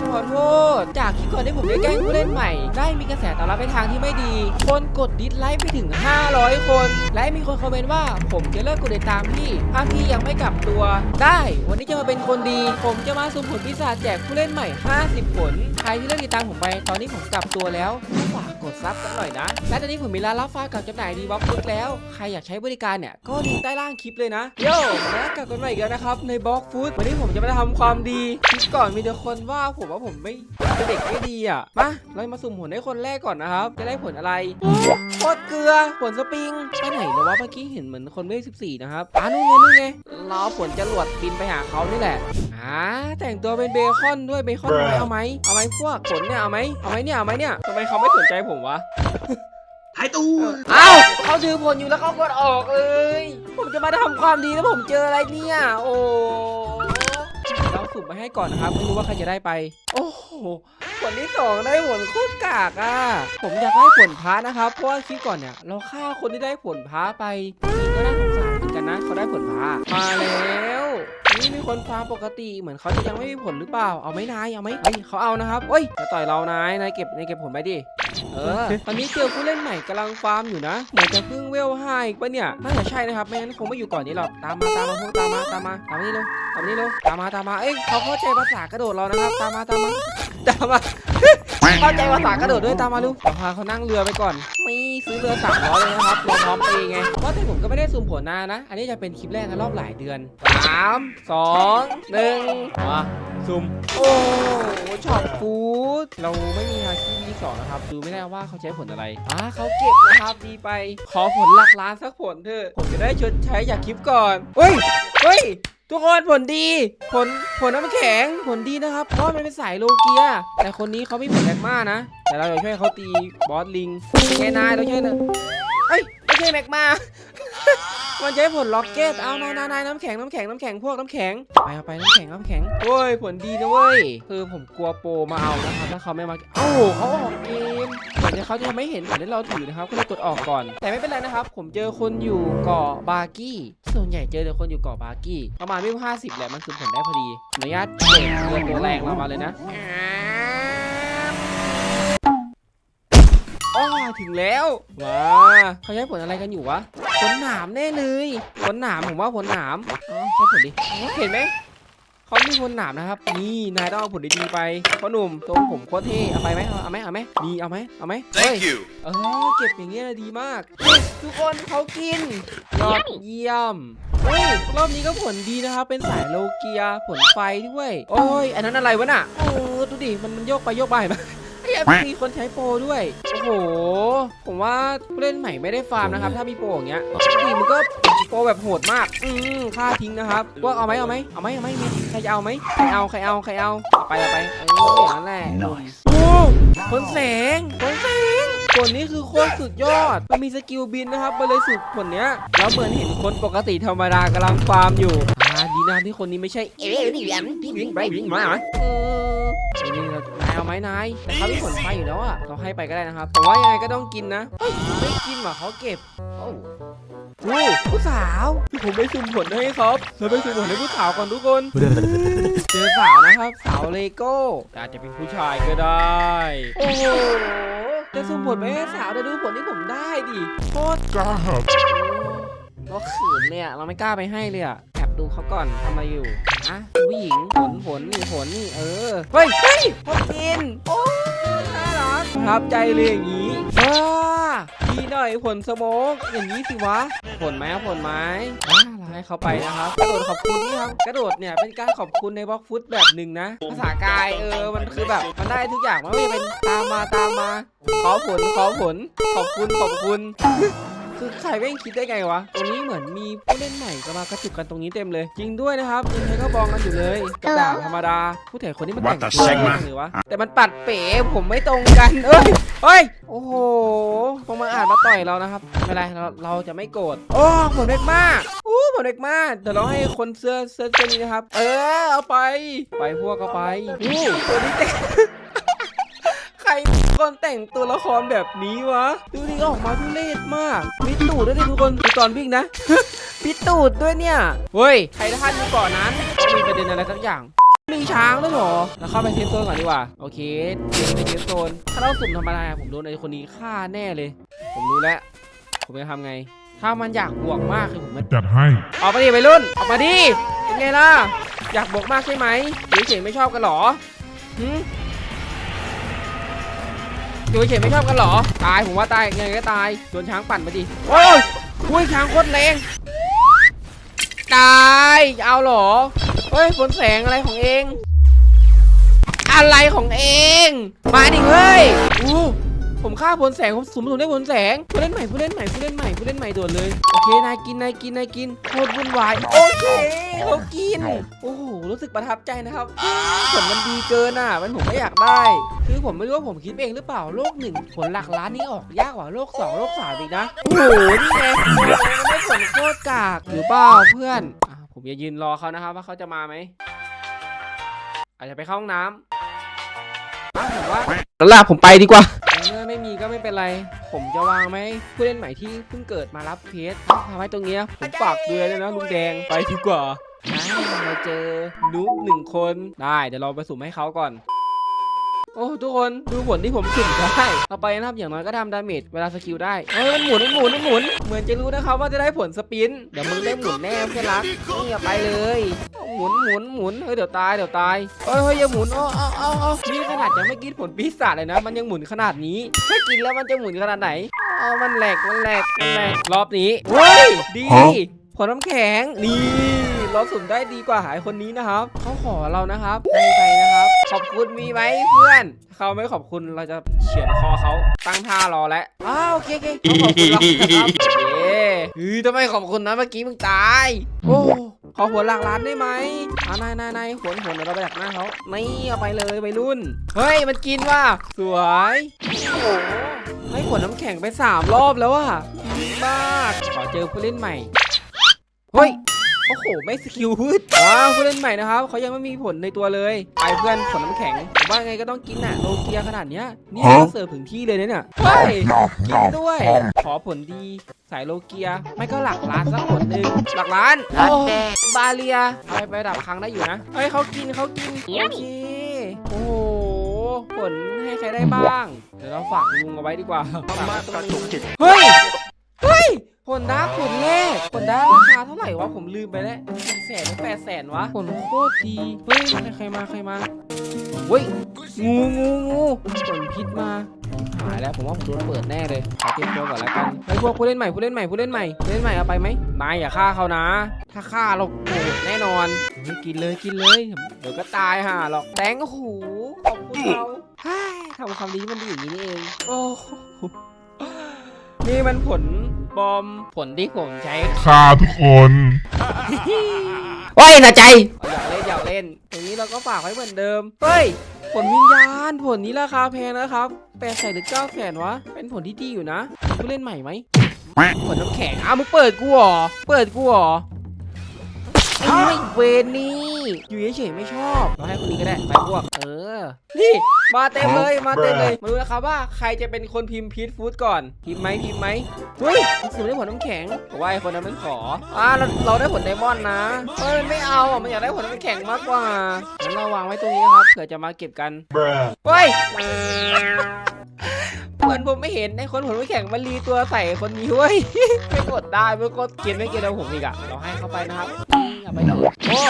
ผมขอโทษ จากที่ก่อนที่ผมได้แกล้งผู้เล่นใหม่ ได้มีกระแสตอบรับไปทางที่ไม่ดี คนกดดิสไลค์ไปถึง 500 คน และมีคนคอมเมนต์ว่าผมจะเลิกกดติดตามพี่ถ้าพี่ยังไม่กลับตัว ได้ วันนี้จะมาเป็นคนดี ผมจะมาสุ่มผลพิศาจแจกผู้เล่นใหม่ 50 ผล ใครที่เลิกติดตามผมไป ตอนนี้ผมกลับตัวแล้วฝากก ดซับกันหน่อยนะและตอนนี้ผมมีร้านรับฟ้ากับจำหน่ายดีบ็อกฟุตแล้ว ใครอยากใช้บริการเนี่ยก็ลิงก์ใต้ล่างคลิปเลยนะโย่แล้วกลับกันใหม่อีกแล้วนะครับในบ็อกฟุตวันนี้ผมจะมาทำความดีคลิปก่อนมีแต่คนว่าผมว่าผมไม่เป็นเด็กไม่ดีอะมาเรามาสุ่มผลให้คนแรกก่อนนะครับจะได้ผลอะไรโคตรเกลือผลสปริงไปไหนแล้ววะเมื่อกี้เห็นเหมือนคนไม่14นะครับอ่านู่นไงนู่นไงเราเอผลจรวดบินไปหาเขานี่แหละอ่าแต่งตัวเป็นเบคอนด้วยเบคอนเอาไหมเอาไหมพวกผลเนี่ยเอาไหมเอาไหมเนี่ยเอาไหมเนี่ยทำไมเขาไม่สนใจผมวะหายตัวเอ้าเขาถือผลอยู่แล้วเขากดออกเลยผมจะมาทำความดีแล้วผมเจออะไรเนี่ย โอ้เราสุ่มไปให้ก่อนนะครับ ไม่รู้ว่าใครจะได้ไป โอ้โหผลที่สองได้ผลโคตรกากอะ ผมอยากได้ผลพระนะครับ เพราะว่าคลิปก่อนเนี่ย เราฆ่าคนที่ได้ผลพระไปนี่ก็น่าสงสารเหมือน กันนะเขาได้ผลพระมาแล้วนี่มีคนฟาร์มปกติเหมือนเขาจะยังไม่มีผลหรือเปล่า เอาไหมนาย เอาไหมเฮ้ยเขาเอานะครับเฮ้ยจะต่อยเรานาย นายเก็บนายเก็บผลไปดิ เออ ตอนนี้เจอผู้เล่นใหม่กำลังฟาร์มอยู่นะเหมือนจะเพิ่งเวลห้าอีกปะเนี่ยน่าจะใช่นะครับ ไม่งั้นคงไม่อยู่ก่อนนี้หรอก ตามมา ตามมาพวกตามมา ตามมา ตามมานี่เร็ว ตามมานี่เร็ว ตามมา ตามมา เอ้ยเขาเข้าใจภาษากระโดดเรานะครับ ตามมา ตามมา ตามมา เข้าใจภาษากระโดดด้วยตามมาลูกพาเขานั่งเรือไปก่อนไม่ซื้อเรือสามล้อเลยนะครับเรือพร้อมไปไงว่าแต่ผมก็ไม่ได้ซูมผลนานะ อันนี้จะเป็นคลิปแรกในรอบหลายเดือนสามสองหนึ่งมาซูมโอ้ช็อตฟูดเราไม่มีฮาคิที่สองนะครับ ดูไม่ได้ว่าเขาใช้ผลอะไรอ่าเขาเก็บนะครับ ดีไป ขอผลหลักล้านสักผลเถอะ ผมจะได้ชดใช้จากคลิปก่อน เฮ้ย เฮ้ย ทุกคนผลดี ผลผลน้ำแข็งผลดีนะครับเพราะมันเป็นสายโลเกีย แต่คนนี้เขาไม่ผลแมกมานะ แต่เราจะช่วยเขาตีบอสลิงแค่นายเราช่วยนะเอ้ย ไม่ใช่แมกมา มันใช้ผลล็อกเก็ต เอานายนายนายน้ำแข็งน้ำแข็งน้ำแข็งพวกน้ำแข็ง ไปเอาไปน้ำแข็งน้ำแข็งโอ้ยผลดีนะเว้ย คือผมกลัวโปรมาเอานะครับถ้าเขาไม่มาเอ้าเขาออกเกมเหมือนจะเขาจะไม่เห็นผลที่เราถือนะครับก็เลยกดออกก่อน แต่ไม่เป็นไรนะครับ ผมเจอคนอยู่เกาะบาร์กี้ส่วนใหญ่เจอแต่คนอยู่เกาะบาร์กี้ประมาณไม่ห้าสิบแหละมันคือผลได้พอดีขออนุญาตเปิดเรือตัวแรงเรามาเลยนะอ๋อ ถึงแล้วว้าเขาใช้ผลอะไรกันอยู่วะผลหนามแน่เลยผลหนามผมว่าผลหนามอ๋อใช่ผลดิเห็นไหมเขามีผลหนามนะครับ นี่นายต้องเอาผลดีๆไปพ่อหนุ่มตรงผมโคตรเท่เอาไปไหมเอาไหมเอาไหมนี่เอาไหมเอาไหมเฮ้ย Thank you เออเก็บอย่างเงี้ยดีมากเฮ้ยทุกคนเขากินยอดเยี่ยมเฮ้ยรอบนี้ก็ผลดีนะครับ เป็นสายโลเกียผลไฟด้วย โอ้ยอันนั้นอะไรวะน่ะโอ้ดูดิมันมันโยกไปโยกไปเห็นไหมไอ้ ยมีคนใช้โปรด้วย โอ้โห ผมว่าผู้เล่นใหม่ไม่ได้ฟาร์มนะครับ ถ้ามีโปรอย่างเงี้ยดีมันก็โปรแบบโหดมาก อืมค่าทิ้งนะครับพวกเอาไหมเอาไหมเอาไหมเอาไหมมีใครจะเอาไหมใครเอาใครเอาใครเอาเอาไปเอาไปเอออย่างนั้นแหละ Nice โอ้ผลแสงผลแสงผลนี้คือโคตรสุดยอด มันมีสกิลบินนะครับมันเลยสุดผลเนี้ยแล้วเหมือนเห็นคนปกติธรรมดากำลังฟาร์มอยู่อ่าดีนะที่คนนี้ไม่ใช่เอ๊ะนี่แหละพี่วิ่งไปวิ่งมาเออนี่เรานายเอาไหมนายแต่เขามีผลไฟอยู่แล้วอะเราให้ไปก็ได้นะครับแต่ว่ายังไงก็ต้องกินนะเฮ้ยไม่กินว่ะเขาเก็บโอ้โอ้ผู้สาวที่ผมไม่ซุ่มผลให้ครับเราไปซุ่มผลให้ผู้สาวก่อนทุกคนเจอสาวนะครับสาวเลโก้แต่อาจจะเป็นผู้ชายก็ได้โอ้โหจะสุ่มผลไปให้สาวแต่ดูผลที่ผมได้ดิโคตรกล้าเราเขินเลยอะเราไม่กล้าไปให้เลยอะแอบ ดูเขาก่อนทำไรอยู่อะผู้หญิงผลผลนี่ผลนี่เออ เฮ้ยเฮ้ยพอกิน โอ้น่ารักระทับใจเลยอย่างนี้ว้าดีหน่อยผลสโมกอย่างนี้สิวะ ผลไหมครับผลไหมอ่าเราให้เขาไปนะครับ กระโดดขอบคุณนี่ครับ กระโดดเนี่ยเป็นการขอบคุณในบล็อกฟุตแบบหนึ่งนะ ภาษากายเออ มันคือแบบมันได้ทุกอย่างมันไม่เป็นตามมาตามมา ขอผลขอผล ขอบคุณขอบคุณ คือใครแม่งคิดได้ไงวะตรงนี้เหมือนมีผู้เล่นใหม่ก็มากระจุกกันตรงนี้เต็มเลยจริงด้วยนะครับยังไงก็บองกันอยู่เลยกับดาบธรรมดา ผู้ถ่คนนี้มันแต่ง What the ตัว heck ยังไงหรือวะแต่มันปัดเป๋ผมไม่ตรงกันเอ้ยเฮ้ยโอ้โหคงมาอ่านมาต่อยเรานะครับไม่เป็นไรเราเราจะไม่โกรธโอ้ผมเล็กมากอู้ผมเล็กมากเดี๋ยวเราให้คนเสื้อเสื้อเสื้อนี้นะครับ เออเอาไป ไปพวกเอาไปอู้ตัวนี้แต่งใครคนแต่งตัวละครแบบนี้วะ ดูนี่ออกมาทุเรศมากมีตูดด้วยดิทุกคนดูตอนวิ่งนะ พิดตูดด้วยเนี่ย เฮ้ยใครท่านอยู่ก่อนนั้นต้องมีประเด็นอะไรสักอย่างมีช้างด้วยเหรอเราเข้าไปเซฟโซนก่อนดีกว่า โอเคเจอในเซฟโซน ถ้าเราสุ่มธรรมดาผมโดนไอ้คนนี้ฆ่าแน่เลย ผมรู้แล้ว ผมจะทำไง ถ้ามันอยากบวกมากคือผมมันจัดให้ ออกมาดิวัยรุ่น ออกมาดิ เป็นไงล่ะ อยากบวกมากใช่ไหมหรือเฉยไม่ชอบกันเหรอหืม อยู่เฉยไม่ชอบกันเหรอ ตายผมว่าตายยังไงก็ตายโดนช้างปั่นไปดิโอ้ยอุ้ยช้างโคตรแรงตายเอาเหรอเฮ้ยฝนแสงอะไรของเอง อะไรของเอง มาดิเฮ้ยอู้ ผมฆ่าผลแสงผมสุ่มผมได้ผลแสงผู้เล่นใหม่ผู้เล่นใหม่ผู้เล่นใหม่ผู้เล่นใหม่โดดเลยโอเคนายกินนายกินนายกินโคตรวุ่นวายโอเคเขากินโอ้โหรู้สึกประทับใจนะครับผลมันดีเกินอะ มันผมไม่อยากได้ คือผมไม่รู้ว่าผมคิดเองหรือเปล่าโลกหนึ่งผลหลักล้านนี่ออกยากกว่าโลกสองโลกสามอีกนะโอ้โหนี่ไงมันได้ผลโคตรกากหรือเปล่าเพื่อนผมจะยืนรอเขานะครับว่าเขาจะมาไหมอาจจะไปเข้าห้องน้ำผมว่าแล้วล่ะผมไปดีกว่า ไม่มีก็ไม่เป็นไร ผมจะวางไหมผู้เล่นใหม่ที่เพิ่งเกิดมารับเคสทำไว้ตรงเนี้ยผมฝากเดือนเลยนะลุงแดงไปดีกว่าอะเราเจอนูกหนึ่งคนได้เดี๋ยวเราไปสุ่มให้เขาก่อน โอ้ทุกคนดูผลที่ผมสุ่มได้เอาไปนะครับอย่างน้อยก็ทำดาเมจเวลาสกิลได้เอ้ยมันหมุนมันหมุนมันหมุนเหมือนจะรู้นะครับว่าจะได้ผลสปินเดี๋ยวมึงได้หมุนแน่เพื่อนรักนี่เอาไปเลยเอาหมุนหมุนหมุนเฮ้ยเดี๋ยวตายเดี๋ยวตายเฮ้ยเฮ้ยอย่าหมุนเอาเอาเอาเอานี่ขนาดยังไม่กินผลปีศาจเลยนะ มันยังหมุนขนาดนี้ถ้ากินแล้วมันจะหมุนขนาดไหนเอามันแหลกมันแหลกมันแหลกรอบนี้เฮ้ยดีฮะผลน้ำแข็งนี่ เราสุ่มได้ดีกว่าหายคนนี้นะครับเขาขอเรานะครับให้ไปนะครับ ขอบคุณมีไหมเพื่อนเขาไม่ขอบคุณเราจะเฉือนคอเขาตั้งท่ารอแล้วอ้าวโอเคโอเคเขาขอบคุณเรานะครับเย้เฮ้ยทำไมขอบคุณนะเมื่อกี้มึงตาย โอ้ขอหัวหลักล้านได้ไหมอ่านายนายนายหัวหัวเดี๋ยวเราไปดักหน้าเขานี่เอาไปเลยไปรุ่น เฮ้ยมันกินว่ะสวยโอ้โหให้ผลน้ำแข็งไปสามรอบแล้วอะมากขอเจอผู้เล่นใหม่ เฮ้ย โอ้โห ไม่สกิลพืชว้าวผู้เล่นใหม่นะครับเขายังไม่มีผลในตัวเลย ไปเพื่อนผลน้ำแข็งผมว่าไงก็ต้องกินน่ะโลเกียขนาดเนี้ยนี่ฮะเขาเสิร์ฟถึงที่เลยนะเนี่ยเฮ้ย nom กิน nom ด้วย nom ขอผลดีสายโลเกีย ไม่ก็หลักล้านสักผลหนึ่งหลักล้านโอ้บาเลียเอาไปไปดับครั้งได้อยู่นะเฮ้ยเขากินเขากินโอเคโอ้โหผลให้ใครได้บ้าง เดี๋ยวเราฝากลุงเอาไว้ดีกว่าฝากไว้ตรงนี้เฮ้ยเฮ้ย ผลดาร์กผลแรกผลดาร์กราคาเท่าไหร่วะผมลืมไปแล้วแสนหรือแปดแสนวะผลโคตรดีเฮ้ยใครใครมาใครมาเฮ้ยงูงูงูผลพิษมาหายแล้วผมว่าผมโดนเปิดแน่เลยขอเตรียมตัวก่อนแล้วกันไอ้ยพวกผู้เล่นใหม่ผู้เล่นใหม่ผู้เล่นใหม่ผู้เล่นใหม่เอาไปไหมนายอย่าฆ่าเขานะ ถ้าฆ่าเราโกรธแน่นอนเฮ้ยกินเลยกินเลย เดี๋ยวก็ตายห่าหรอกแตงโอ้โหขอบคุณเราเฮ้ยทำความดีมันดีอย่างนี้นี่เอง โอ้โห นี่มันผลบอมผลที่ผมใช้ฆ่าทุกคนโอ้ยนะใจ อยากเล่นอยากเล่นอย่างนี้เราก็ฝากไว้เหมือนเดิม เฮ้ย ผลวิญญาณ ผลนี้ราคาแพงนะครับแปดแสนหรือเก้าแสนวะ เป็นผลที่ดีอยู่นะผู้เล่นใหม่ไหมผลน้ำแข็งอ้าวมึงเปิดกูเหรอ เปิดกูเหรอ ไอ้ไม่เวนนี่อยู่เฉยๆไม่ชอบเราให้คนนี้ก็ได้ไปพวก เออ นี่ มาเต็มเลย มาเต็มเลยมาดูนะครับว่าใครจะเป็นคนพิมพ์พีทฟู้ดก่อน พิมพ์ไหมพิมพ์ไหมเฮ้ยสื่อได้ผลน้ำแข็งแต่ว่าไอ้คนนั้นมันขอ อ่าเราเราได้ผลไดมอนด์นะเฮ้ยมันไม่เอาอะมันอยากได้ผลน้ำแข็งมากกว่างั้นเราวางไว้ตรงนี้นะครับเผื่อจะมาเก็บกันเฮ้ย เพื่อนผมไม่เห็นไอ้คนผลไม่แข่งมันรีตัวใส่คนนี้เว้ยไม่กดได้ไม่กดเกมไม่เกินเราผมอีกอะเราให้เข้าไปนะครับอย่าไปเถอะโอ้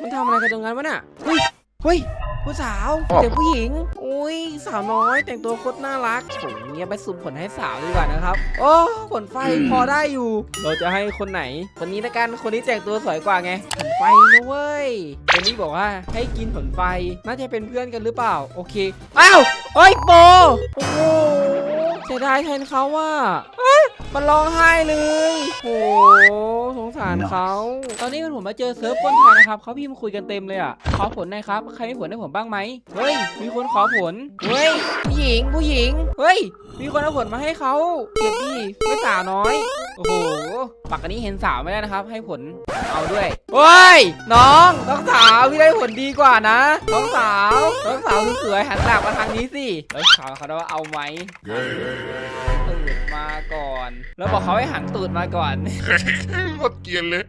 มันทำอะไรกันตรงนั้นวะน่ะเฮ้ยเฮ้ย ผู้สาวเด็กผู้หญิง อุ้ยสาวน้อยแต่งตัวโคตรน่ารักผมเนี่ยไปสุ่มผลให้สาวดีกว่านะครับ โอ้ผลไฟพอได้อยู่ เราจะให้คนไหน คนนี้ละกันคนนี้แต่งตัวสวยกว่าไงผลไฟนะเว้ยคนนี้บอกว่าให้กินผลไฟน่าจะเป็นเพื่อนกันหรือเปล่า โอเคอ้าวเฮ้ยโปโอ้โห เสียดายแทนเขาว่าเอ้ยมันร้องไห้เลยโอ้สงสารเขา ตอนนี้ผมมาเจอเซิร์ฟคนไทยนะครับ เขาพิมพ์คุยกันเต็มเลยอะ ขอผลหน่อยครับ ใครมีผลให้ผมบ้างไหม เฮ้ย มีคนขอผล เฮ้ย ผู้หญิง ผู้หญิง เฮ้ย มีคนเอาผลมาให้เขาเก็บดีไม่สาวน้อย โอ้โหปากอันนี้เห็นสาวไม่ได้นะครับ ให้ผลเอาด้วยเฮ้ยน้องน้องสาวพี่ได้ผลดีกว่านะน้องสาวน้องสาวสวยๆหันหลังมาทางนี้สิเฮ้ยเขาเขาได้ว่าเอาไหมตูดมาก่อน แล้วบอกเขาให้หันตูดมาก่อนหมดเกลียนเลย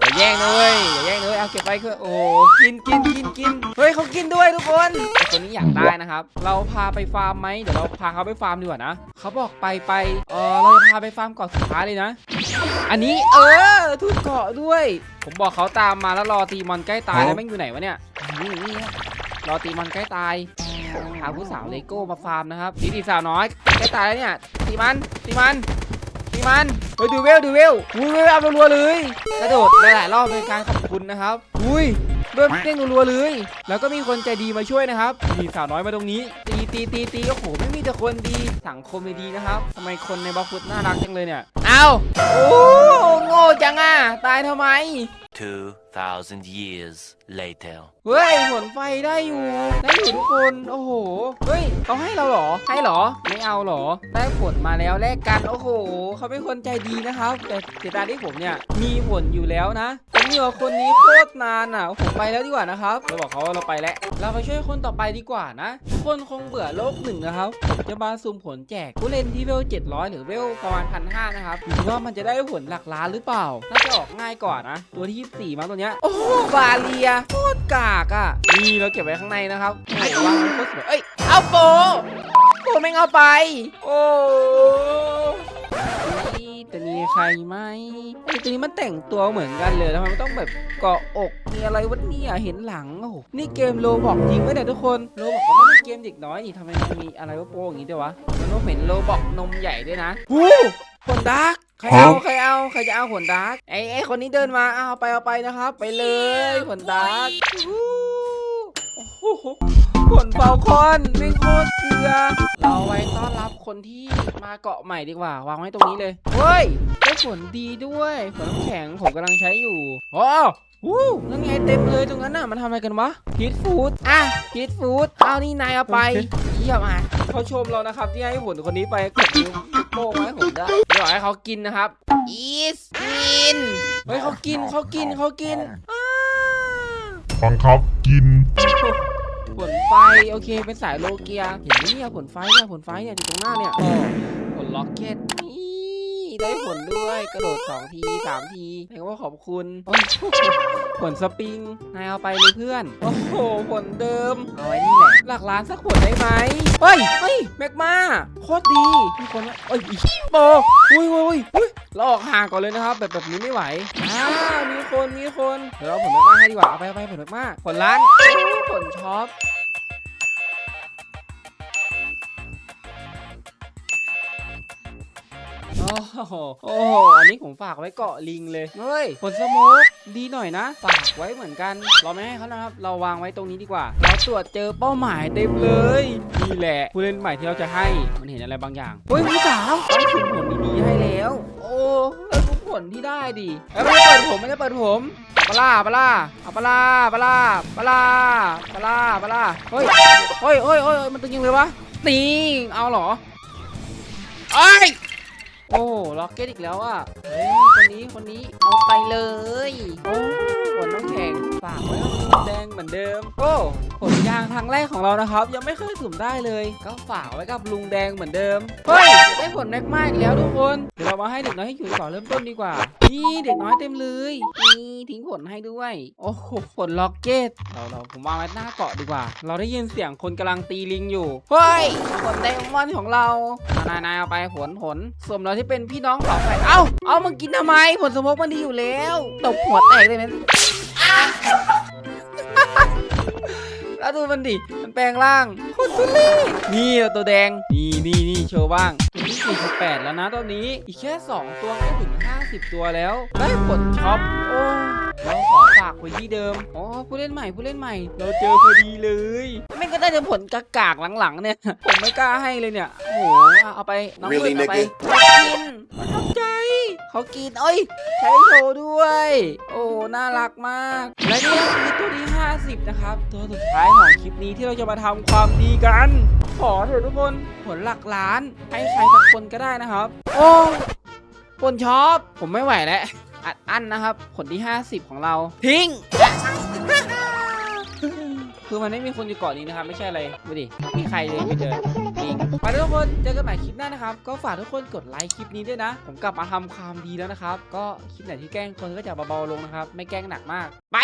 อย่าแย่งนะเว้ยอย่าแย่งนะเลยเอาเก็บไปเถอะโอ้โหกินกินกินกินเฮ้ยเขากินด้วยทุกคนไอ้คนนี้อยากได้นะครับ เราพาไปฟาร์มไหมเดี๋ยวเราพาเขาไปฟาร์มดีกว่านะเขาบอกไปไปเออเราจะพาไปฟาร์มเกาะสุดท้ายเลยนะ อันนี้เออทุกเกาะด้วย ผมบอกเขาตามมาแล้วรอตีมอนใกล้ตายแล้วแม่งอยู่ไหนวะเนี่ยนี่นี่ฮะรอตีมอนใกล้ตายหาผู้สาวเลโก้มาฟาร์มนะครับดีดีสาวน้อยใกล้ตายแล้วเนี่ยตีมันตีมัน ตีมันเฮ้ยดูเวลดูเวลอุ้ยเวลเอารัวๆเลยกระโดดหลายๆรอบเป็นการขอบคุณนะครับอุ้ยเริ่มเต้นรัวๆเลย แล้วก็มีคนใจดีมาช่วยนะครับ มีสาวน้อยมาตรงนี้ ตีตีตีตีโอ้โห ไม่มีแต่คนดี สังคมดีนะครับทำไมคนในบล็อกฟุตน่ารักจังเลยเนี่ย เอาโอ้โง่จังอะ ตายทำไม 2,000 years later. เฮ้ยผลไฟได้อยู่ได้อยู่ทุกคน โอ้โห เฮ้ยเขาให้เราเหรอ ให้เหรอ ไม่เอาเหรอ ได้ผลมาแล้วแลกกัน โอ้โห เขาเป็นคนใจดีนะครับ แต่เสียดายที่ผมเนี่ย มีผลอยู่แล้วนะผมอยู่กับคนนี้โคตรนานอะ ผมไปแล้วดีกว่านะครับ เราบอกเขาว่าเราไปแล้ว เราไปช่วยคนต่อไปดีกว่านะ ทุกคนคงเบื่อโลกหนึ่งนะครับผมจะมาสุ่มผลแจกผู้เล่นที่เวล700 หรือเวลประมาณพันห้านะครับดูว่ามันจะได้ผลหลักล้านหรือเปล่า น่าจะออกง่ายกว่านะ ตัวที่ 24มั้งตัวเนี้ย โอ้โหบาเลียโคตรกากอะ นี่เราเก็บไว้ข้างในนะครับโอ้โหวางไว้โคตรสวยเอ้ย เอาโปโปแม่งเอาไป โอ้นี่ตัวนี้ใครไหมไอ้ตัวนี้มันแต่งตัวเหมือนกันเลยทำไมมันต้องแบบเกาะอก มีอะไรวะเนี่ยเห็นหลังโอ้โหนี่เกมโลบอกจริงไหมเนี่ยทุกคน โลบอกมันไม่ใช่เกมเด็กน้อยนี่ทำไมมันมีอะไรวะโปอย่างงี้ด้วยวะมันต้องเห็นโลบอกนมใหญ่ด้วยนะหู ผลดาร์กใครเอาใครเอาใครจะเอาผลดาร์กไอ้ไอ้คนนี้เดินมาเอาไปเอาไปนะครับ ไปเลยผลดาร์กหูโอ้โหผลเฟลคอนไม่โคตรเกลือเราไว้ต้อนรับคนที่มาเกาะใหม่ดีกว่า วางไว้ตรงนี้เลยเฮ้ยได้ผลดีด้วยผลน้ำแข็งผมกำลังใช้อยู่โอ้ วู้นั่นไงเต็มเลยตรงนั้นน่ะมันทำอะไรกันวะพีทฟู้ดอะพีทฟู้ดเอานี่นายเอาไปเยี่ยมอะเขาชมเรานะครับที่ให้ผลคนนี้ไปกดนิ้วโป้งมาให้ผมได้เดี๋ยวให้เขากินนะครับอีสกินเฮ้ยเขากินเขากินเขากินอ้าบังคับกินผลไฟโอเคเป็นสายโลเกียเห็นไหมเนี่ยผลไฟเนี่ยผลไฟเนี่ยอยู่ตรงหน้าเนี่ยอ๋อผลล็อกเก็ตนี่ ได้ผลด้วยกระโดดสองทีสามทีแปลว่าขอบคุณผลสปริงนายเอาไปเลยเพื่อน โอ้โหผลเดิมเอาไว้นี่แหละหลักล้านสักผลได้ไหมเฮ้ยเฮ้ยแม็กมาโคตรดีมีคนว่าเอ้ยโบอุ้ยอุ้ยอุ้ยอุ้ยเราออกห่างก่อนเลยนะครับ แบบแบบนี้ไม่ไหวอ้าวมีคนมีคนเดี๋ยวเราผลแม็กมาให้ดีกว่าเอาไปเอาไปผลแม็กมาผลล้านผลช็อป โอ้โหโอ้โหอันนี้ผมฝากไว้เกาะลิงเลยเฮ้ยผลสโมกดีหน่อยนะ ฝากไว้เหมือนกัน เราไม่ให้เขานะครับ เราวางไว้ตรงนี้ดีกว่า เราตรวจเจอเป้าหมายเต็มเลยนี่แหละผู้เล่นใหม่ที่เราจะให้มันเห็นอะไรบางอย่างเฮ้ยผู้สาวต้องถึงผลดีๆให้แล้ว โอ้แล้วดูผลที่ได้ดิเอ้ยไม่ได้เปิดผมไม่ได้เปิดผมเอาปะล่าปะล่าเอาปะล่าปะล่าปะล่าปะล่าปะล่าเฮ้ยเฮ้ยเฮ้ยเฮ้ยมันตึงยังเลยวะตีเอาเหรอเอ้ย โอ้ล็อกเก็ตอีกแล้วอะเฮ้ยคนนี้คนนี้เอาไปเลยโอ้ ผลน้ำแข็งฝากไว้กับลุงแดงเหมือนเดิม โอ้ผลยางทางแรกของเรานะครับ ยังไม่เคยสุ่มได้เลย ก็ฝากไว้กับลุงแดงเหมือนเดิมเฮ้ยได้ผลแม็กมากอีกแล้วทุกคนเดี๋ยวเรามาให้เด็กน้อยให้อยู่ก่อเริ่มต้นดีกว่านี่เด็กน้อยเต็มเลยนี่ทิ้งผลให้ด้วย โอ้โหผลล็อกเก็ตเราเราผมวางไว้หน้าเกาะดีกว่า เราได้ยินเสียงคนกำลังตีลิงอยู่เฮ้ยผลไดมอนของเรานายนายเอาไปผลผลสมเราที่เป็นพี่น้องฝาแฝดเอ้าเอามึงกินทำไมผลสมกมันดีอยู่แล้วตบหัวแตกเลยนะ แล้วดูมันดิ มันแปลงร่างโคตรทุเรศนี่ตัวแดง นี่นี่นี่โชว์บ้างเป็นที่48แล้วนะตอนนี้ อีกแค่ 2 ตัวก็ถึง 50 ตัวแล้ว ได้ผลช็อป โอ้เราขอฝากไว้ที่เดิม อ๋อ ผู้เล่นใหม่ ผู้เล่นใหม่ เราเจอพอดีเลย ไม่ก็ได้แต่ผลกากากๆหลังๆ เนี่ย ผมไม่กล้าให้เลยเนี่ย โอ้โห เอาไป น้องเพื่อนเอาไปเขากินประทับใจ เขากินเอ้ย ใช้โชว์ด้วย โอ้ น่ารักมาก และนี่ก็คือตัวที่ 50 นะครับ ตัวสุดท้ายของคลิปนี้ที่เราจะมาทำความดีกัน ขอเถอะทุกคนผลหลักล้าน ให้ใครสักคนก็ได้นะครับ โอ้ผลชอบผมไม่ไหวแล้ว อัดอั้นนะครับ ผลที่ 50 ของเรา ทิ้งคือมันไม่มีคนอยู่เกาะนี้นะครับ ไม่ใช่อะไรดูดิมีใครเลยไม่เจอ ไปทุกคนเจอกันใหม่คลิปหน้านะครับ ก็ฝากทุกคนกดไลค์คลิปนี้ด้วยนะ ผมกลับมาทำความดีแล้วนะครับ ก็คลิปไหนที่แกล้งคนก็จะเบาๆลงนะครับ ไม่แกล้งหนักมาก ไป